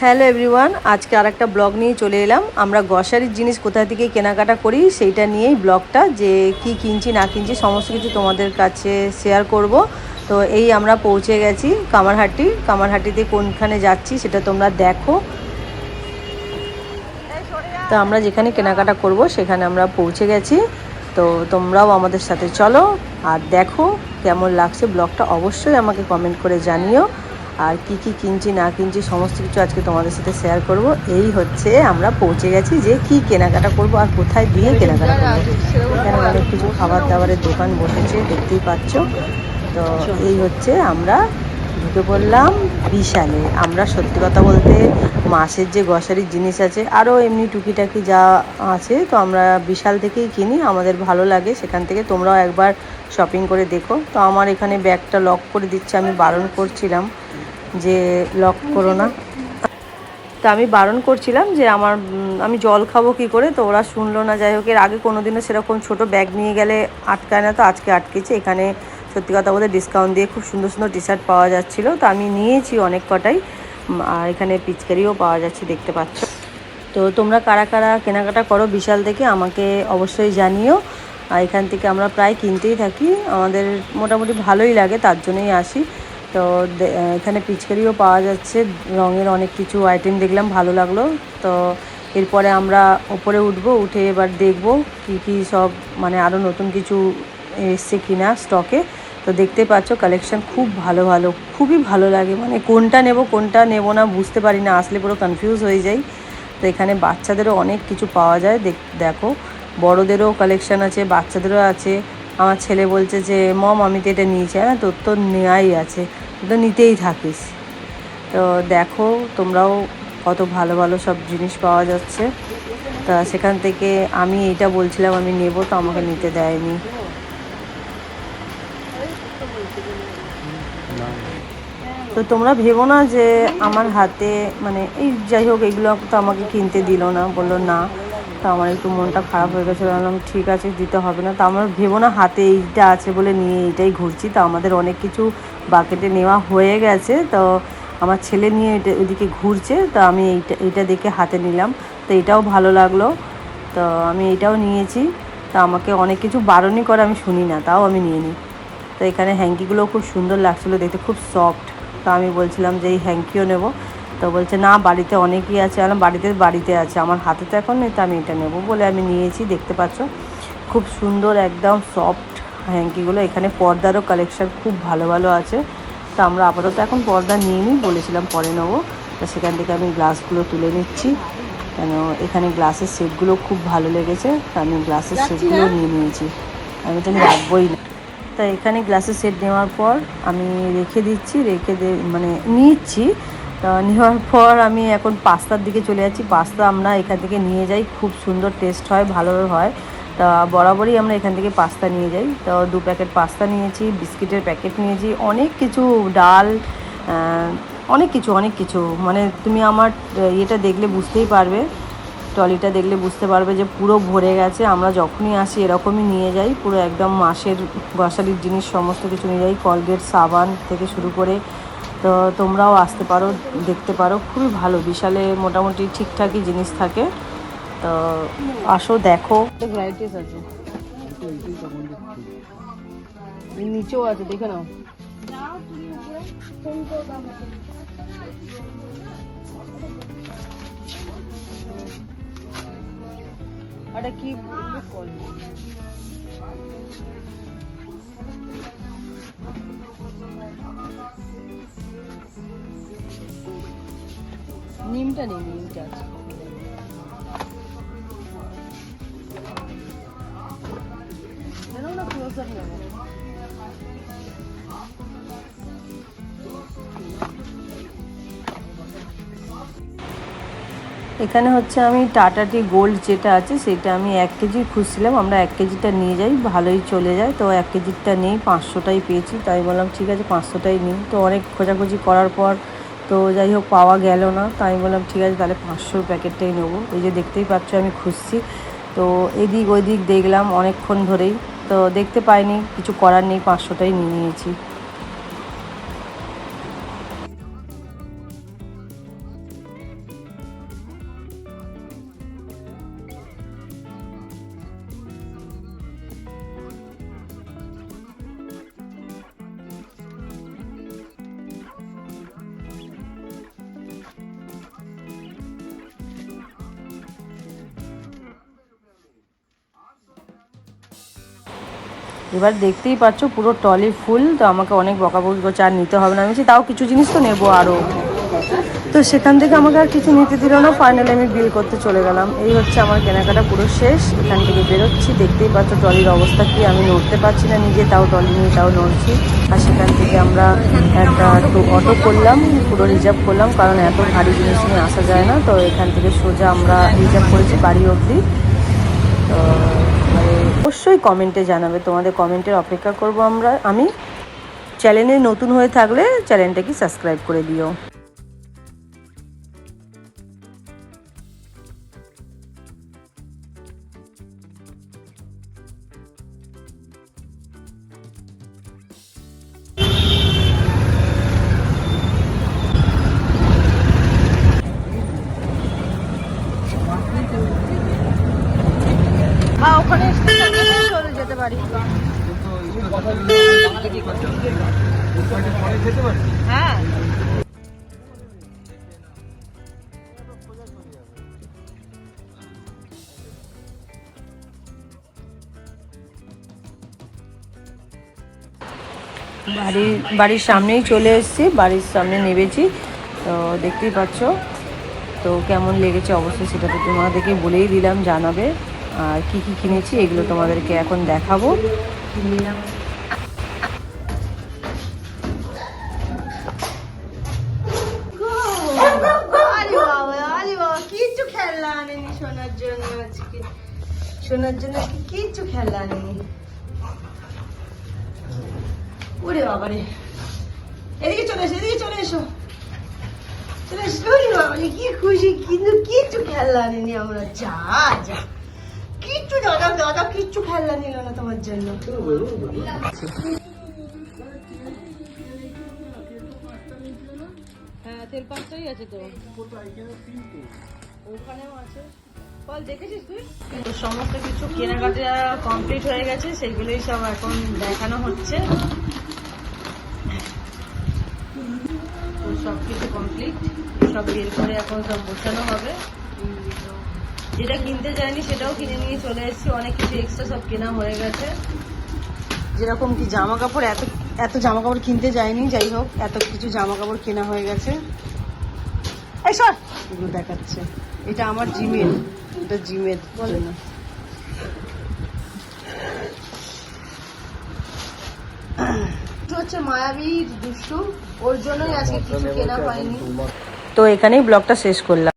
Hello everyone, আজকে আর একটা blog নিয়ে চলে এলাম। আমরা গ্রসারির জিনিস কোথা থেকে কেনাকাটা করি সেইটা নিয়েই ব্লগটা, যে কি কিনছি, না কিনছি, সমস্ত কিছু তোমাদের কাছে শেয়ার করব। তো এই আমরা পৌঁছে গেছি কামারহাটি। কামারহাটিতে কোনখানে যাচ্ছি সেটা তোমরা দেখো। তো আমরা যেখানে কেনাকাটা করব সেখানে আমরা পৌঁছে গেছি। তো তোমরাও আমাদের সাথে চলো আর দেখো কেমন লাগছে ব্লগটা। অবশ্যই আমাকে কমেন্ট করে জানিও। আর কি কি কিনছি, না কিনছি, সমস্ত কিছু আজকে তোমাদের সাথে শেয়ার করব। এই হচ্ছে আমরা পৌঁছে গেছি যে কি কেনাকাটা করব আর কোথায় দিয়ে কেনাকাটা করব। এখানে অনেক কিছু খাবার দাবারের দোকান বসেছে, দেখতেই পাচ্ছ। তো এই হচ্ছে আমরা, ঢুকে পড়লাম বিশালে। আমরা সত্যি কথা বলতে মাসের যে গ্রসারির জিনিস আছে আরও এমনি টুকিটাকি যা আছে, তো আমরা বিশাল থেকেই কিনি। আমাদের ভালো লাগে, সেখান থেকে তোমরাও একবার শপিং করে দেখো। তো আমার এখানে ব্যাগটা লক করে দিচ্ছে, আমি বারণ করছিলাম। যে লক করো না। তা আমি বারণ করছিলাম যে আমার আমি জল খাব কি করে? তো ওরা শুনলো না। যাই হোক, এর আগে কোনোদিনও সেরকম ছোট ব্যাগ নিয়ে গেলে আটকায় না, তো আজকে আটকেছে। এখানে সত্যি কথা বলতে ডিসকাউন্ট দিয়ে খুব সুন্দর সুন্দর টি শার্ট পাওয়া যাচ্ছিল। তো আমি নিয়েছি অনেক কটাই। আর এখানে পিচকারিও পাওয়া যাচ্ছে, দেখতে পাচ্ছ। তো তোমরা কারা কারা কেনাকাটা করো বিশাল থেকে আমাকে অবশ্যই জানিও। আর এখান থেকে আমরা প্রায় কিনতেই থাকি। আমাদের মোটামুটি ভালোই লাগে, তার জন্যই আসি। তো এখানে পিচকারিও পাওয়া যাচ্ছে, রঙের অনেক কিছু আইটেম দেখলাম, ভালো লাগল। তো এরপরে আমরা ওপরে উঠবো, উঠে এবার দেখব কি কি সব মানে আরও নতুন কিছু এসছে কিনা স্টকে তো দেখতে পাচ্ছ কালেকশন খুব ভালো ভালো, খুবই ভালো লাগে। মানে কোনটা নেব কোনটা নেব না বুঝতে পারি না, আসলে পুরো কনফিউজ হয়ে যাই। তো এখানে বাচ্চাদেরও অনেক কিছু পাওয়া যায়, দেখ- দেখো। বড়োদেরও কালেকশন আছে, বাচ্চাদেরও আছে। আমার ছেলে বলছে যে, মম, আমি তো এটা নিয়েছি। হ্যাঁ তোর তো নেওয়াই আছে। তুই তো নিতেই থাকিস। তো দেখো, তোমরাও কত ভালো ভালো সব জিনিস পাওয়া যাচ্ছে। তা সেখান থেকে আমি এটা বলছিলাম, আমি নেব, তো আমাকে নিতে দেয়নি। তো তোমরা ভেবো না যে, আমার হাতে মানে এই যাই হোক, এগুলো তো আমাকে কিনতে দিল না, বলল না। তো আমার একটু মনটা খারাপ হয়ে গেছিল। বললাম, ঠিক আছে, দিতে হবে না। তো আমার ভেবো না হাতে এইটা আছে বলে নিয়ে এইটাই ঘুরছি। তো আমাদের অনেক কিছু বাকেটে নেওয়া হয়ে গেছে। তো আমার ছেলে নিয়ে এটা ওইদিকে ঘুরছে। তো আমি এইটা এইটা দেখে হাতে নিলাম। তো এটাও ভালো লাগল। তো আমি এটাও নিয়েছি। তা আমাকে অনেক কিছু বারণই করে আমি শুনি না, তাও আমি নিয়ে নিই। তো এখানে হ্যাঙ্কিগুলো খুব সুন্দর লাগছিল দেখতে, খুব সফট। তো আমি বলছিলাম যে এই হ্যাঙ্কিও নেব। তো বলছে না বাড়িতে অনেকই আছে আমার বাড়িতে বাড়িতে আছে। আমার হাতে তো এখন নেই তো আমি এটা নেব বলে আমি নিয়েছি দেখতে পাচ্ছ? খুব সুন্দর একদম সফট হ্যাঙ্কিগুলো এখানে পর্দারও কালেকশান খুব ভালো ভালো আছে। তো আমরা আপাতত এখন পর্দা নিয়ে নিই বলেছিলাম পরে নেব। তো সেখান থেকে আমি গ্লাসগুলো তুলে নিচ্ছি। কেন এখানে গ্লাসের সেটগুলো খুব ভালো লেগেছে তো আমি গ্লাসের সেটগুলো নিয়ে নিয়েছি। আমি তো রাখবোই না। তা এখানে গ্লাসের সেট নেওয়ার পর আমি রেখে দিচ্ছি রেখে দে মানে নিচ্ছি। নেওয়ার পর আমি এখন পাস্তার দিকে চলে যাচ্ছি। পাস্তা আমরা এখান থেকে নিয়ে যাই, খুব সুন্দর টেস্ট হয় ভালো হয়। তা বরাবরই আমরা এখান থেকে পাস্তা নিয়ে যাই। তো দু প্যাকেট পাস্তা নিয়েছি, বিস্কিটের প্যাকেট নিয়েছি, অনেক কিছু ডাল অনেক কিছু অনেক কিছু। মানে তুমি আমার ইয়েটা দেখলে বুঝতেই পারবে, ট্রলিটা দেখলে বুঝতে পারবে যে পুরো ভরে গেছে। আমরা যখনই আসি এরকমই নিয়ে যাই, পুরো একদম মাসের গ্রসারির জিনিস সমস্ত কিছু নিয়ে যাই। কলগেট সাবান থেকে শুরু করে তো তোমরাও আসতে পারো, দেখতে পারো। খুবই ভালো, বিশালে মোটামুটি ঠিকঠাকই জিনিস থাকে। তো আসো, দেখো। ভ্যারাইটিস আছে। নিচেও আছে, দেখে নাও। কি? নিমটা নেই, নিমটা আছে। এখানে হচ্ছে আমি টাটা টি গোল্ড যেটা আছে, সেটা আমি এক কেজি খুঁজছিলাম, আমরা এক কেজিটা নিয়ে যাই, ভালোই চলে যায়। তো এক কেজিটা নেই, পাঁচশোটাই পেয়েছি, তাই বললাম, ঠিক আছে, পাঁচশোটাই নিই। তো অনেক খোঁজাখুঁজি করার পর তো যাই হোক, পাওয়া গেল না। তাই আমি বললাম, ঠিক আছে, তাহলে পাঁচশোর প্যাকেটটাই নেব। এই যে দেখতেই পাচ্ছ, আমি খুঁজছি। তো এদিক ওইদিক দেখলাম অনেকক্ষণ ধরেই। তো দেখতে পাইনি, কিছু করার নেই, পাঁচশোটাই নিয়ে নিয়েছি। এবার দেখতেই পাচ্ছ পুরো টলি ফুল, তো আমাকে অনেক বকাবকি করছে, আর নিতে হবে না। আমি তাও কিছু জিনিস তো নেব আরও তো সেখান থেকে আমাকে আর কিছু নিতে দিল না। ফাইনালি আমি বিল করতে চলে গেলাম। এই হচ্ছে আমার কেনাকাটা পুরো শেষ। এখান থেকে বেরোচ্ছি, দেখতেই পাচ্ছ ট্রলির অবস্থা কি। আমি নড়তে পারছি না নিজে, তাও ট্রলি নিয়ে তাও নড়ছি। আর সেখান থেকে আমরা একটা অটো করলাম, পুরো রিজার্ভ করলাম, কারণ এত ভারী জিনিস নিয়ে আসা যায় না। তো এখান থেকে সোজা আমরা রিজার্ভ করেছি বাড়ি অবধি। তো অবশ্যই কমেন্টে জানাবে, তোমাদের কমেন্টের অপেক্ষা করব আমরা। আমি চ্যানেলে নতুন হয়ে থাকলে চ্যানেলটাকে সাবস্ক্রাইব করে দিও। বাড়ির বাড়ির সামনেই চলে এসেছি, বাড়ির সামনে নেবেছি তো দেখতেই পাচ্ছ। তো কেমন লেগেছে অবশ্যই সেটা তো তোমাদেরকে বলেই দিলাম, জানাবে। আর কি কি কিনেছি এগুলো তোমাদেরকে এখন দেখাবো। সোনার জন্য কিচ্ছু খেলনা আনেনি ওরে বাবা রে এদিকে চলে এসো এদিকে চলে এসো। চলে এসো। ওরে বাবা রে কি খুশি কিন্তু কিচ্ছু খেলনা আনেনি আমরা। যা যা। কিচ্ছু দাদা দাদা কিচ্ছু খেলনা নিল না তোমার জন্য। হ্যাঁ তেল পাঁচটাই আছে তো। ওখানেও আছে। বল দেখেছিস তুই? তো সমস্ত কিছু কেনাকাটা কমপ্লিট হয়ে গেছে সেইগুলোই সব এখন দেখানো হচ্ছে। সব কিছু কমপ্লিট সব বের করে এখন সব গোছানো হবে। যেটা কিনতে যায়নি সেটাও কিনে নিয়ে চলে এসেছি অনেক কিছু এক্সট্রা সব কেনা হয়ে গেছে। যেরকম কি জামা কাপড় এত এত জামা কাপড় কিনতে যায়নি যাই হোক এত কিছু জামা কাপড় কেনা হয়ে গেছে। এই সর! এগুলো দেখাচ্ছে। এটা আমার জিমের এটা জিমেল জন্য এটা হচ্ছে মায়াবী দুষ্টু ওর জন্যই আজকে কিছু কেনা হয়নি। তো এখানেই ব্লগটা শেষ করলাম।